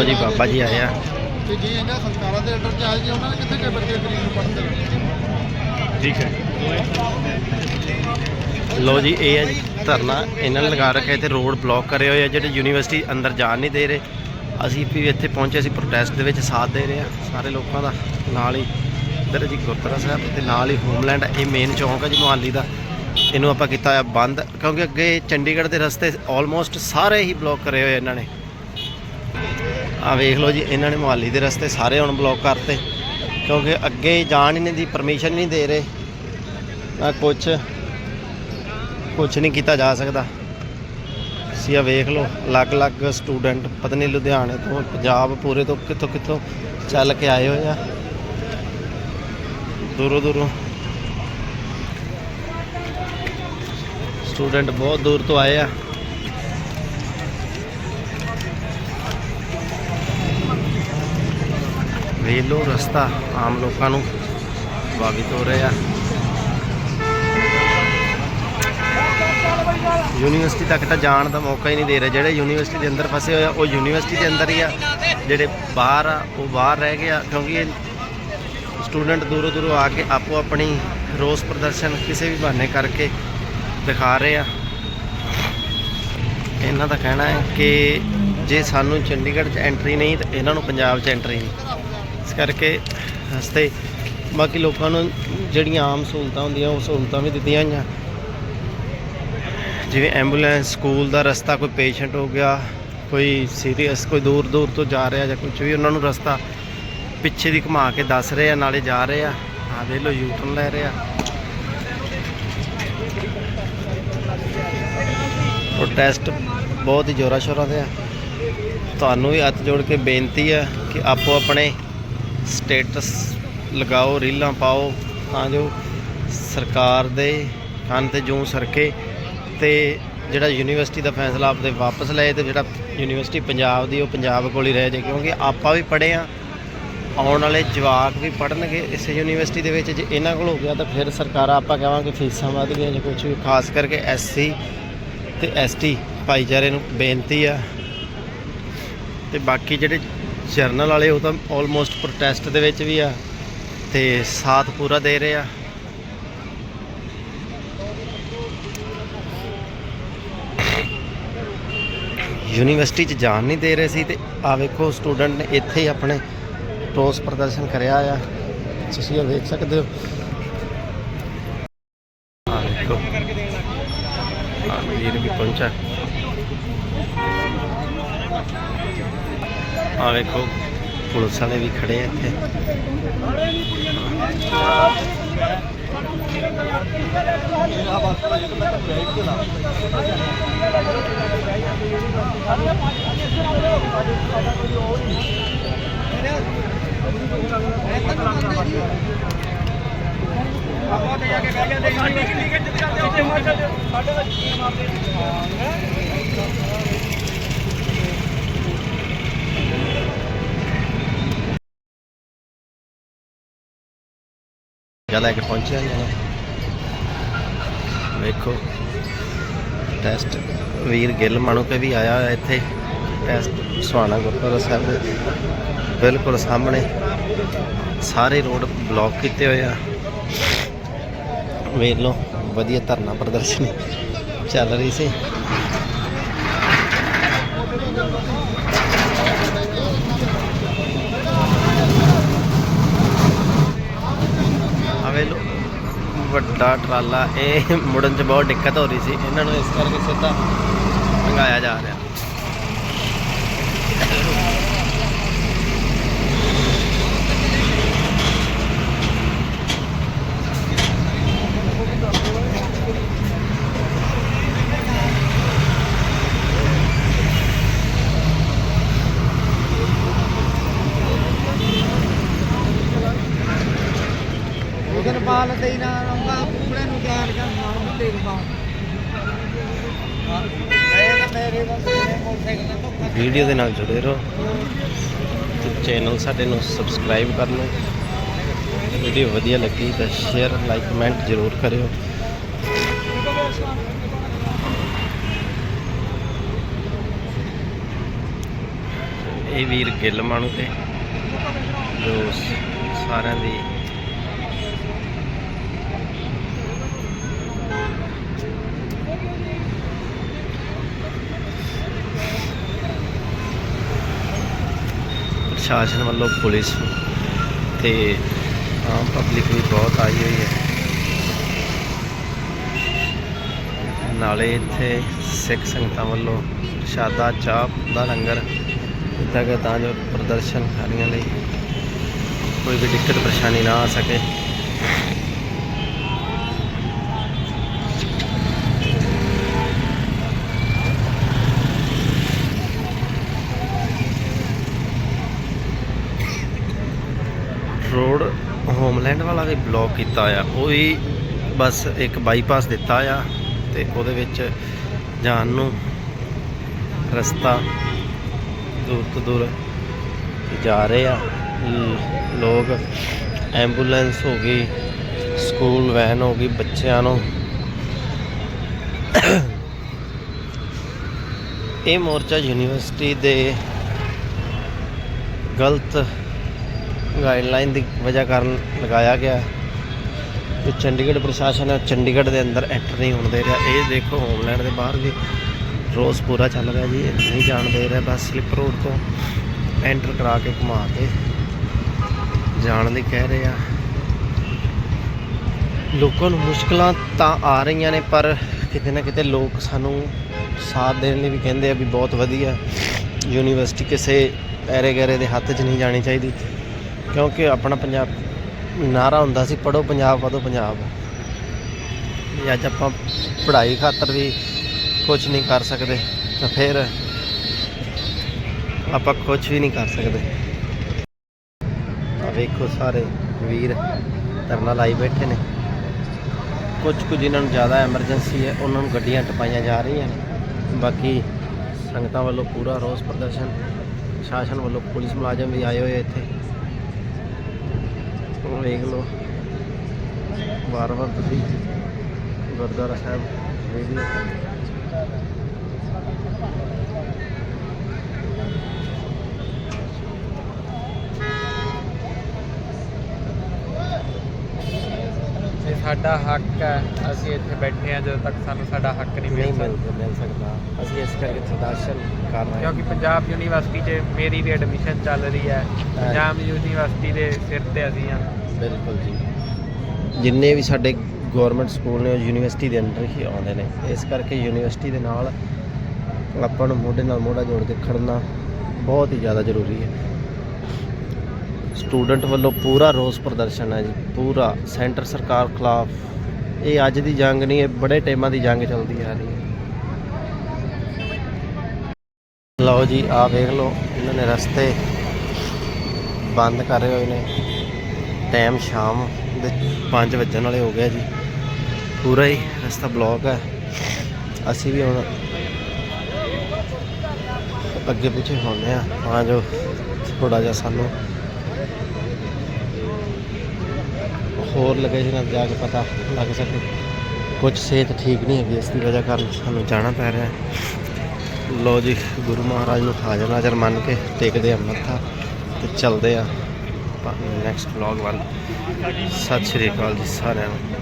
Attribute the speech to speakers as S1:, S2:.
S1: ਲਓ ਜੀ ਬਾਬਾ ਜੀ ਆਏ ਆ।
S2: ਤੇ ਜੇ ਇਹਨਾਂ ਸੰਸਕਾਰਾਂ ਦੇ ਅੰਡਰ ਚ ਆਏ ਜੀ ਉਹਨਾਂ ਨੇ ਕਿੱਥੇ ਗਏ ਬੱਚੇ ਗਰੀਬ ਨੂੰ ਪੜ੍ਹਨ ਦੇਣਾ?
S1: ਠੀਕ ਹੈ। ਲੋ ਜੀ ਇਹ ਹੈ ਜੀ ਧਰਨਾ। ਇਹਨਾਂ ਨੇ ਲਗਾ ਰੱਖਿਆ ਇੱਥੇ ਰੋਡ ਬਲੌਕ ਕਰੇ ਹੋਏ ਆ ਜਿਹੜੇ ਯੂਨੀਵਰਸਿਟੀ ਅੰਦਰ ਜਾਣ ਨਹੀਂ ਦੇ ਰਹੇ। ਅਸੀਂ ਵੀ ਇੱਥੇ ਪਹੁੰਚੇ ਸੀ ਪ੍ਰੋਟੈਸਟ ਦੇ ਵਿੱਚ ਸਾਥ ਦੇ ਰਹੇ ਆ ਸਾਰੇ ਲੋਕਾਂ ਦਾ। ਨਾਲ ਹੀ ਇੱਧਰ ਜੀ ਗੁਰਦੁਆਰਾ ਸਾਹਿਬ ਤੇ ਨਾਲ ਹੀ ਹੋਮਲੈਂਡ ਇਹ ਮੇਨ ਚੌਂਕ ਹੈ ਜੀ ਮੁਹਾਲੀ ਦਾ। ਇਹਨੂੰ ਆਪਾਂ ਕੀਤਾ ਬੰਦ ਕਿਉਂਕਿ ਅੱਗੇ ਚੰਡੀਗੜ੍ਹ ਦੇ ਰਸਤੇ ਆਲਮੋਸਟ ਸਾਰੇ ਹੀ ਬਲੌਕ ਕਰੇ ਹੋਏ ਇਹਨਾਂ ਨੇ। ਆ ਵੇਖ ਲਓ ਜੀ, ਇਹਨਾਂ ਨੇ ਮੁਹਾਲੀ ਦੇ ਰਸਤੇ ਸਾਰੇ ਹੁਣ ਬਲੌਕ ਕਰਤੇ, ਕਿਉਂਕਿ ਅੱਗੇ ਜਾਣ ਇਹਨਾਂ ਦੀ ਪਰਮਿਸ਼ਨ ਨਹੀਂ ਦੇ ਰਹੇ। ਨਾ ਕੁਛ ਕੁਛ ਨਹੀਂ ਕੀਤਾ ਜਾ ਸਕਦਾ। ਤੁਸੀਂ ਆ ਵੇਖ ਲਓ, ਅਲੱਗ-ਅਲੱਗ ਸਟੂਡੈਂਟ ਪਤਾ ਨਹੀਂ ਲੁਧਿਆਣੇ ਤੋਂ, ਪੰਜਾਬ ਪੂਰੇ ਤੋਂ ਕਿੱਥੋਂ ਕਿੱਥੋਂ ਚੱਲ ਕੇ ਆਏ ਹੋਏ ਆ। ਦੂਰੋਂ ਦੂਰੋਂ। ਸਟੂਡੈਂਟ ਬਹੁਤ ਦੂਰ ਤੋਂ ਆਏ ਆ। ਵੇਲੋ ਰਸਤਾ ਆਮ ਲੋਕਾਂ ਨੂੰ ਪ੍ਰਭਾਵਿਤ ਹੋ ਰਿਹਾ। ਯੂਨੀਵਰਸਿਟੀ ਤੱਕ ਤਾਂ ਜਾਣ ਦਾ ਮੌਕਾ ਹੀ ਨਹੀਂ ਦੇ ਰਹੇ। ਜਿਹੜੇ ਯੂਨੀਵਰਸਿਟੀ ਦੇ ਅੰਦਰ ਫਸੇ ਹੋਏ ਆ, ਉਹ ਯੂਨੀਵਰਸਿਟੀ ਦੇ ਅੰਦਰ ਹੀ ਆ। ਜਿਹੜੇ ਬਾਹਰ ਆ, ਉਹ ਬਾਹਰ ਰਹਿ ਗਏ ਆ, ਕਿਉਂਕਿ ਇਹ ਸਟੂਡੈਂਟ ਦੂਰੋਂ ਦੂਰੋਂ ਆ ਕੇ ਆਪੋ ਆਪਣੀ ਰੋਸ ਪ੍ਰਦਰਸ਼ਨ ਕਿਸੇ ਵੀ ਬਹਾਨੇ ਕਰਕੇ ਦਿਖਾ ਰਹੇ ਆ। ਇਹਨਾਂ ਦਾ ਕਹਿਣਾ ਹੈ ਕਿ ਜੇ ਸਾਨੂੰ ਚੰਡੀਗੜ੍ਹ 'ਚ ਐਂਟਰੀ ਨਹੀਂ, ਤਾਂ ਇਹਨਾਂ ਨੂੰ ਪੰਜਾਬ 'ਚ ਐਂਟਰੀ ਨਹੀਂ। ਕਰਕੇ ਰਸਤੇ ਬਾਕੀ ਲੋਕਾਂ ਨੂੰ ਜਿਹੜੀਆਂ ਆਮ ਸਹੂਲਤਾਂ ਹੁੰਦੀਆਂ, ਉਹ ਸਹੂਲਤਾਂ ਵੀ ਦਿੱਤੀਆਂ ਹੋਈਆਂ। ਜਿਵੇਂ ਐਂਬੂਲੈਂਸ ਸਕੂਲ ਦਾ ਰਸਤਾ, ਕੋਈ ਪੇਸ਼ੈਂਟ ਹੋ ਗਿਆ, ਕੋਈ ਸੀਰੀਅਸ ਕੋਈ ਦੂਰ ਦੂਰ ਤੋਂ ਜਾ ਰਿਹਾ ਜਾਂ ਕੁਝ ਵੀ, ਉਹਨਾਂ ਨੂੰ ਰਸਤਾ ਪਿੱਛੇ ਦੀ ਘੁਮਾ ਕੇ ਦੱਸ ਰਹੇ ਆ, ਨਾਲੇ ਜਾ ਰਹੇ ਆ। ਆ ਦੇਖ ਲਓ ਯੂਟਰਨ ਲੈ ਰਹੇ ਆ। ਪ੍ਰੋਟੈਸਟ ਬਹੁਤ ਹੀ ਜ਼ੋਰਾਂ ਸ਼ੋਰਾਂ ਤੇ ਆ। ਤੁਹਾਨੂੰ ਵੀ ਹੱਥ ਜੋੜ ਕੇ ਬੇਨਤੀ ਆ ਕਿ ਆਪੋ ਆਪਣੇ ਸਟੇਟਸ ਲਗਾਓ, ਰੀਲਾਂ ਪਾਓ ਤਾਂ ਜੋ ਸਰਕਾਰ ਦੇ ਕੰਨ ਤੇ ਜੂੰ ਸਰਕੇ ਤੇ ਜਿਹੜਾ ਯੂਨੀਵਰਸਿਟੀ ਦਾ ਫੈਸਲਾ ਆਪਦੇ ਵਾਪਸ ਲਏ ਤੇ ਜਿਹੜਾ ਯੂਨੀਵਰਸਿਟੀ ਪੰਜਾਬ ਦੀ ਉਹ ਪੰਜਾਬ ਕੋਲ ਹੀ ਰਹਿ ਜਾਏ, ਕਿਉਂਕਿ ਆਪਾਂ ਵੀ ਪੜ੍ਹੇ ਆ ਆਉਣ ਵਾਲੇ ਜਵਾਕ ਵੀ ਪੜ੍ਹਨਗੇ ਇਸ ਯੂਨੀਵਰਸਿਟੀ ਦੇ ਵਿੱਚ, ਜੇ ਇਹਨਾਂ ਕੋਲ ਹੋ ਗਿਆ ਤਾਂ ਫਿਰ ਸਰਕਾਰਾਂ ਆਪਾਂ ਕਹਾਂਗੇ ਫੀਸਾਂ ਵਧ ਗਈਆਂ ਜਾਂ ਕੁਝ ਵੀ, ਖਾਸ ਕਰਕੇ ਐਸਸੀ ਤੇ ਐਸਟੀ ਭਾਈਚਾਰੇ ਨੂੰ ਬੇਨਤੀ ਆ। ਤੇ ਬਾਕੀ ਜਿਹੜੇ ਜਰਨਲ ਵਾਲੇ, ਉਹ ਤਾਂ ਆਲਮੋਸਟ ਪ੍ਰੋਟੈਸਟ ਦੇ ਵਿੱਚ ਵੀ ਆ ਤੇ ਸਾਥ ਪੂਰਾ ਦੇ ਰਹੇ ਆ। ਯੂਨੀਵਰਸਿਟੀ 'ਚ ਜਾਣ ਨਹੀਂ ਦੇ ਰਹੇ ਸੀ ਤੇ ਆ ਵੇਖੋ ਸਟੂਡੈਂਟ ਨੇ ਇੱਥੇ ਹੀ ਆਪਣੇ ਰੋਸ ਪ੍ਰਦਰਸ਼ਨ ਕਰਿਆ ਆ। ਤੁਸੀਂ ਇਹ ਵੇਖ ਸਕਦੇ ਹੋ। ਆ ਵੇਖੋ। ਆ ਵੀਰ ਵੀ ਪਹੁੰਚਾ ਆ ਵੇਖੋ ਪੁਲਿਸ ਵਾਲੇ ਵੀ ਖੜੇ ਆ ਇੱਥੇ ਜਾ ਲੈ ਕੇ ਪਹੁੰਚਿਆ ਨੇ ਵੇਖੋ ਟੈਸਟ ਵੀਰ ਗਿੱਲ ਮਾਣੂ ਕੇ ਵੀ ਆਇਆ ਹੋਇਆ ਇੱਥੇ ਟੈਸਟ ਸੁਹਾਣਾ ਗੁਰਦੁਆਰਾ ਸਾਹਿਬ ਦੇ ਬਿਲਕੁਲ ਸਾਹਮਣੇ ਸਾਰੇ ਰੋਡ ਬਲੌਕ ਕੀਤੇ ਹੋਏ ਆ ਵੇਖ ਲਓ ਵਧੀਆ ਧਰਨਾ ਪ੍ਰਦਰਸ਼ਨੀ ਚੱਲ ਰਹੀ ਸੀ ਆ ਵੇਖ ਲਓ ਵੱਡਾ ਟਰਾਲਾ, ਇਹ ਮੁੜਨ 'ਚ ਬਹੁਤ ਦਿੱਕਤ ਹੋ ਰਹੀ ਸੀ। ਇਹਨਾਂ ਨੂੰ ਇਸ ਕਰਕੇ ਸਿੱਧਾ ਲੰਘਾਇਆ ਜਾ ਰਿਹਾ
S2: ਉਧਰ ਬਾਲ ਤੇ ਨਾ ਰੰਗਾ ਪੂੜੇ ਨੂੰ ਜਾਣ ਕੇ ਨਾਮ ਤੇ ਬਾ ਮੈਂ ਤਾਂ ਮੇਰੇ ਬੰਦੇ ਨੇ ਮੋਟਰਸਾਈਕਲ ਤੇ ਧੋਖਾ
S1: ਵੀਡੀਓ ਦੇ ਨਾਲ ਜੁੜੇ ਰਹੋ ਤੇ ਚੈਨਲ ਸਾਡੇ ਨੂੰ ਸਬਸਕ੍ਰਾਈਬ ਕਰ ਲਓ। ਵੀਡੀਓ ਵਧੀਆ ਲੱਗੀ ਤਾਂ ਸ਼ੇਅਰ ਲਾਈਕ ਕਮੈਂਟ ਜ਼ਰੂਰ ਕਰਿਓ। ਇਹ ਵੀਰ ਗਿੱਲ ਮਾਣੂ ਤੇ, ਜੋ ਸਾਰਿਆਂ ਦੀ ਪ੍ਰਸ਼ਾਸਨ ਵੱਲੋਂ ਪੁਲਿਸ ਤੇ ਆਮ ਪਬਲਿਕ ਵੀ ਬਹੁਤ ਆਈ ਹੋਈ ਹੈ। ਨਾਲੇ ਇੱਥੇ ਸਿੱਖ ਸੰਗਤਾਂ ਵੱਲੋਂ ਪ੍ਰਸ਼ਾਦਾ, ਚਾਹ ਦਾ ਲੰਗਰ ਦਿੱਤਾ ਗਿਆ ਤਾਂ ਜੋ ਪ੍ਰਦਰਸ਼ਨਕਾਰੀਆਂ ਲਈ ਕੋਈ ਵੀ ਦਿੱਕਤ, ਪਰੇਸ਼ਾਨੀ ਨਾ ਆ ਸਕੇ। ਹੋਮਲੈਂਡ ਵਾਲਾ ਵੀ ਬਲੌਕ ਕੀਤਾ ਆ ਉਹ ਵੀ ਬਸ ਇੱਕ ਬਾਈਪਾਸ ਦਿੱਤਾ ਆ ਤੇ ਉਹਦੇ ਵਿੱਚ ਜਾਣ ਨੂੰ ਰਸਤਾ ਦੂਰ ਤੋਂ ਦੂਰ ਜਾ ਰਹੇ ਆ। ਲੋਕ ਐਂਬੂਲੈਂਸ ਹੋ ਗਈ ਸਕੂਲ ਵੈਨ ਹੋ ਗਈ, ਬੱਚਿਆਂ ਨੂੰ। ਇਹ ਮੋਰਚਾ ਯੂਨੀਵਰਸਿਟੀ ਦੇ ਗਲਤ ਗਾਈਡਲਾਈਨ ਦੀ ਵਜ੍ਹਾ ਕਾਰਨ ਲਗਾਇਆ ਗਿਆ ਤੇ ਚੰਡੀਗੜ੍ਹ ਪ੍ਰਸ਼ਾਸਨ ਚੰਡੀਗੜ੍ਹ ਦੇ ਅੰਦਰ ਐਂਟਰ ਨਹੀਂ ਹੋਣ ਦੇ ਰਿਹਾ। ਇਹ ਦੇਖੋ ਹੋਮਲੈਂਡ ਦੇ ਬਾਹਰ ਵੀ ਰੋਸ ਪੂਰਾ ਚੱਲ ਰਿਹਾ ਜੀ। ਇਹ ਨਹੀਂ ਜਾਣ ਦੇ ਰਿਹਾ, ਬਸ ਸਲਿੱਪ ਰੋਡ ਤੋਂ ਐਂਟਰ ਕਰਾ ਕੇ ਘੁਮਾ ਕੇ ਜਾਣ ਲਈ ਕਹਿ ਰਹੇ ਆ। ਲੋਕਾਂ ਨੂੰ ਮੁਸ਼ਕਲਾਂ ਤਾਂ ਆ ਰਹੀਆਂ ਨੇ, ਪਰ ਕਿਤੇ ਨਾ ਕਿਤੇ ਲੋਕ ਸਾਨੂੰ ਸਾਥ ਦੇਣ ਲਈ ਵੀ ਕਹਿੰਦੇ ਆ ਵੀ ਬਹੁਤ ਵਧੀਆ। ਯੂਨੀਵਰਸਿਟੀ ਕਿਸੇ ਐਰੇ ਗੈਰੇ ਦੇ ਹੱਥ 'ਚ ਨਹੀਂ ਜਾਣੀ ਚਾਹੀਦੀ। ਕਿਉਂਕਿ ਆਪਣਾ ਪੰਜਾਬ ਨਾਰਾ ਹੁੰਦਾ ਸੀ ਪੜੋ ਪੰਜਾਬ, ਵਧੋ ਪੰਜਾਬ। ਵੀ ਅੱਜ ਆਪਾਂ ਪੜ੍ਹਾਈ ਖਾਤਰ ਵੀ ਕੁਝ ਨਹੀਂ ਕਰ ਸਕਦੇ, ਤਾਂ ਫਿਰ ਆਪਾਂ ਕੁਝ ਵੀ ਨਹੀਂ ਕਰ ਸਕਦੇ। ਆ ਵੇਖੋ ਸਾਰੇ ਵੀਰ ਧਰਨਾ ਲਾਈ ਬੈਠੇ ਨੇ। ਕੁਝ ਕੁ ਜਿਨ੍ਹਾਂ ਨੂੰ ਜ਼ਿਆਦਾ ਐਮਰਜੈਂਸੀ ਹੈ, ਉਹਨਾਂ ਨੂੰ ਗੱਡੀਆਂ ਟਪਾਈਆਂ ਜਾ ਰਹੀਆਂ ਨੇ। ਬਾਕੀ ਸੰਗਤਾਂ ਵੱਲੋਂ ਪੂਰਾ ਰੋਸ ਪ੍ਰਦਰਸ਼ਨ, ਸ਼ਾਸਨ ਵੱਲੋਂ ਪੁਲਿਸ ਮੁਲਾਜ਼ਮ ਵੀ ਆਏ ਹੋਏ ਇੱਥੇ। ਉਹ ਵੇਖ ਲਓ। ਵਾਰ-ਵਾਰ ਤੁਸੀਂ ਗੁਰਦੁਆਰਾ ਸਾਹਿਬ ਵੀਡੀਓ
S3: ਇਹ ਸਾਡਾ ਹੱਕ ਹੈ ਅਸੀਂ ਇੱਥੇ ਬੈਠੇ ਹਾਂ ਜਦੋਂ ਤੱਕ ਸਾਨੂੰ ਸਾਡਾ ਹੱਕ ਨਹੀਂ ਮਿਲ ਸਕਦਾ।
S1: ਮਿਲ ਸਕਦਾ। ਅਸੀਂ ਇਸ ਕਰਕੇ ਪ੍ਰਦਰਸ਼ਨ ਕਰ ਰਹੇ ਹਾਂ।
S3: ਕਿਉਂਕਿ ਪੰਜਾਬ ਯੂਨੀਵਰਸਿਟੀ 'ਚ ਮੇਰੀ ਵੀ ਐਡਮਿਸ਼ਨ ਚੱਲ ਰਹੀ ਹੈ। ਪੰਜਾਬ ਯੂਨੀਵਰਸਿਟੀ ਦੇ ਸਿਰ ਤੇ ਅਸੀਂ ਹਾਂ।
S1: ਬਿਲਕੁਲ ਜੀ। ਜਿੰਨੇ ਵੀ ਸਾਡੇ ਗਵਰਨਮੈਂਟ ਸਕੂਲ ਨੇ, ਉਹ ਯੂਨੀਵਰਸਿਟੀ ਦੇ ਅੰਡਰ ਹੀ ਆਉਂਦੇ ਨੇ। ਇਸ ਕਰਕੇ ਯੂਨੀਵਰਸਿਟੀ ਦੇ ਨਾਲ ਆਪਾਂ ਨੂੰ ਮੋਢੇ ਨਾਲ ਮੋਢਾ ਜੋੜ ਕੇ ਖੜਨਾ ਬਹੁਤ ਹੀ ਜ਼ਿਆਦਾ ਜ਼ਰੂਰੀ ਹੈ। ਸਟੂਡੈਂਟ ਵੱਲੋਂ ਪੂਰਾ ਰੋਸ ਪ੍ਰਦਰਸ਼ਨ ਹੈ ਜੀ। ਪੂਰਾ ਸੈਂਟਰ ਸਰਕਾਰ ਖਿਲਾਫ। ਇਹ ਅੱਜ ਦੀ ਜੰਗ ਨਹੀਂ, ਇਹ ਬੜੇ ਟਾਈਮਾਂ ਦੀ ਜੰਗ ਚੱਲਦੀ ਆ ਰਹੀ ਹੈ। ਲਓ ਜੀ ਆ ਵੇਖ ਲਓ, ਇਹਨਾਂ ਨੇ ਰਸਤੇ ਬੰਦ ਕਰ ਰਹੇ ਹੋਏ ਨੇ। ਟਾਈਮ ਸ਼ਾਮ ਦੇ 5 ਵੱਜਣ ਵਾਲੇ ਹੋ ਗਿਆ ਜੀ। ਪੂਰਾ ਹੀ ਰਸਤਾ ਬਲੌਕ ਹੈ ਅਸੀਂ ਵੀ ਹੁਣ ਅੱਗੇ ਪਿੱਛੇ ਹੁੰਦੇ ਆ। ਤਾਂ ਜੋ ਥੋੜਾ ਜਿਹਾ ਸਾਨੂੰ ਹੋਰ ਲੋਕੇਸ਼ਨਾਂ ਜਾ ਕੇ ਪਤਾ ਲੱਗ ਸਕੇ। ਕੁਝ ਸਿਹਤ ਠੀਕ ਨਹੀਂ ਹੈਗੀ, ਇਸ ਦੀ ਵਜ੍ਹਾ ਕਾਰਨ ਸਾਨੂੰ ਜਾਣਾ ਪੈ ਰਿਹਾ। ਹੈ ਲੋ ਜੀ, ਗੁਰੂ ਮਹਾਰਾਜ ਨੂੰ ਹਾਜ਼ਰ ਨਾਜ਼ਰ ਮੰਨ ਕੇ ਟੇਕਦੇ ਆ ਮੱਥਾ ਤੇ ਚੱਲਦੇ ਆ। ਨੈਕਸਟ ਵਲੌਗ ਵੱਲ। ਸਤਿ ਸ਼੍ਰੀ ਅਕਾਲ ਜੀ ਸਾਰਿਆਂ ਨੂੰ।